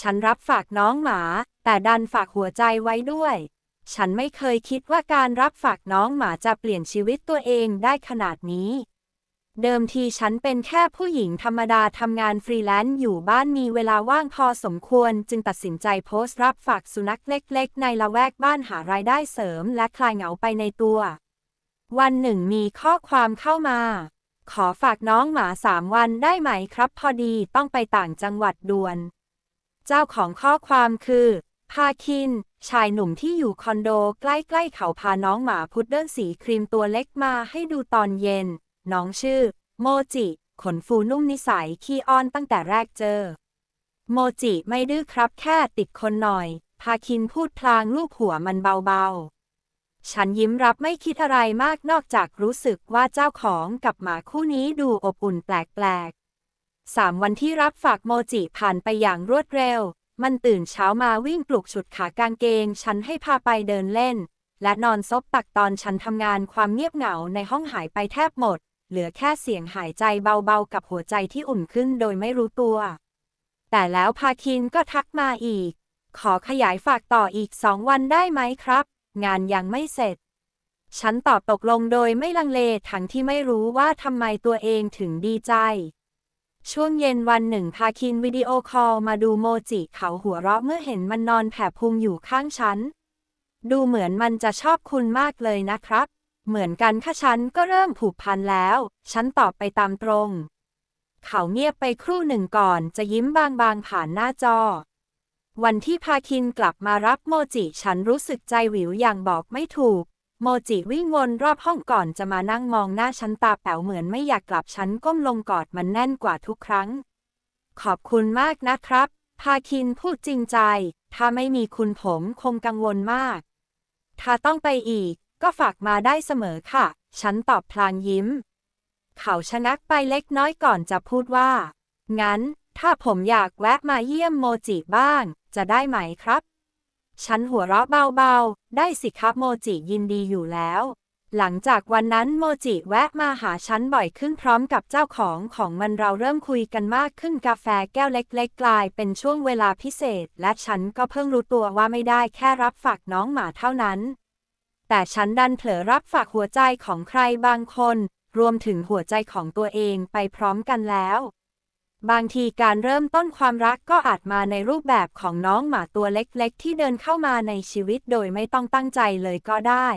ฉันรับฝากน้องหมา แต่ดันฝากหัวใจไว้ด้วย ฉันไม่เคยคิดว่าการรับฝากน้องหมาจะเปลี่ยนชีวิตตัวเองได้ขนาดนี้ เดิมทีฉันเป็นแค่ผู้หญิงธรรมดาทำงานฟรีแลนซ์อยู่บ้านมีเวลาว่างพอสมควร จึงตัดสินใจโพสต์รับฝากสุนัขเล็กๆ ในละแวกบ้านหารายได้เสริม และคลายเหงาไปในตัว วันหนึ่งมีข้อความเข้ามา ขอฝากน้องหมาสามวันได้ไหมครับ พอดีต้องไปต่างจังหวัดด่วน เจ้าของข้อความคือ พาคิน ชายหนุ่มที่อยู่คอนโดใกล้ๆเขาพาน้องหมาพุดเดิ้ลสีครีมตัวเล็กมาให้ดูตอนเย็น น้องชื่อ โมจิ ขนฟูนุ่มนิสัยขี้อ้อนตั้งแต่แรกเจอ โมจิไม่ดื้อครับแค่ติดคนหน่อย พาคินพูดพลางลูบหัวมันเบาๆฉันยิ้มรับไม่คิดอะไรมากนอกจากรู้สึกว่าเจ้าของกับหมาคู่นี้ดูอบอุ่นแปลกๆ สามวันที่รับฝากโมจิผ่านไปอย่างรวดเร็ว มันตื่นเช้ามาวิ่งปลุกฉุดขากางเกง ฉันให้พาไปเดินเล่น และนอนซบตักตอนฉันทำงานความเงียบเหงาในห้องหายไปแทบหมด เหลือแค่เสียงหายใจเบาๆ กับหัวใจที่อุ่นขึ้นโดยไม่รู้ตัว แต่แล้วพาคินก็ทักมาอีก ขอขยายฝากต่ออีกสองวันได้ไหมครับ งานยังไม่เสร็จฉันตอบตกลงโดยไม่ลังเลทั้งที่ไม่รู้ว่าทำไมตัวเองถึงดีใจ ช่วงเย็นวันหนึ่งพาคินวิดีโอคอลมาดูโมจิเขาหัวเราะเมื่อเห็นมันนอนแผ่พุงอยู่ข้างฉัน ดูเหมือนมันจะชอบคุณมากเลยนะครับ เหมือนกันค่ะฉันก็เริ่มผูกพันแล้ว ฉันตอบไปตามตรง เขาเงียบไปครู่หนึ่งก่อนจะยิ้มบางๆผ่านหน้าจอ วันที่พาคินกลับมารับโมจิฉันรู้สึกใจหวิวอย่างบอกไม่ถูก โมจิวิ่งวนรอบห้องก่อนจะมานั่งมองหน้าฉันตาแป๋วเหมือนไม่อยากกลับฉันก้มลงกอดมันแน่นกว่าทุกครั้ง ขอบคุณมากนะครับ พาคินพูดจริงใจ ถ้าไม่มีคุณผมคงกังวลมาก ถ้าต้องไปอีก ก็ฝากมาได้เสมอค่ะ ฉันตอบพลางยิ้ม เขาชะงักไปเล็กน้อยก่อนจะพูดว่า งั้น ถ้าผมอยากแวะมาเยี่ยมโมจิบ้าง จะได้ไหมครับ ฉันหัวเราะเบาๆ ได้สิครับโมจิยินดีอยู่แล้ว หลังจากวันนั้นโมจิแวะมาหาฉันบ่อยขึ้นพร้อมกับเจ้าของของมันเราเริ่มคุยกันมากขึ้นกาแฟแก้วเล็กๆกลายเป็นช่วงเวลาพิเศษ และฉันก็เพิ่งรู้ตัวว่าไม่ได้แค่รับฝากน้องหมาเท่านั้น แต่ฉันดันเผลอรับฝากหัวใจของใครบางคน รวมถึงหัวใจของตัวเองไปพร้อมกันแล้ว บางทีการเริ่มต้นความรักก็อาจมาในรูปแบบของน้องหมาตัวเล็กๆ ที่เดินเข้ามาในชีวิตโดยไม่ต้องตั้งใจเลยก็ได้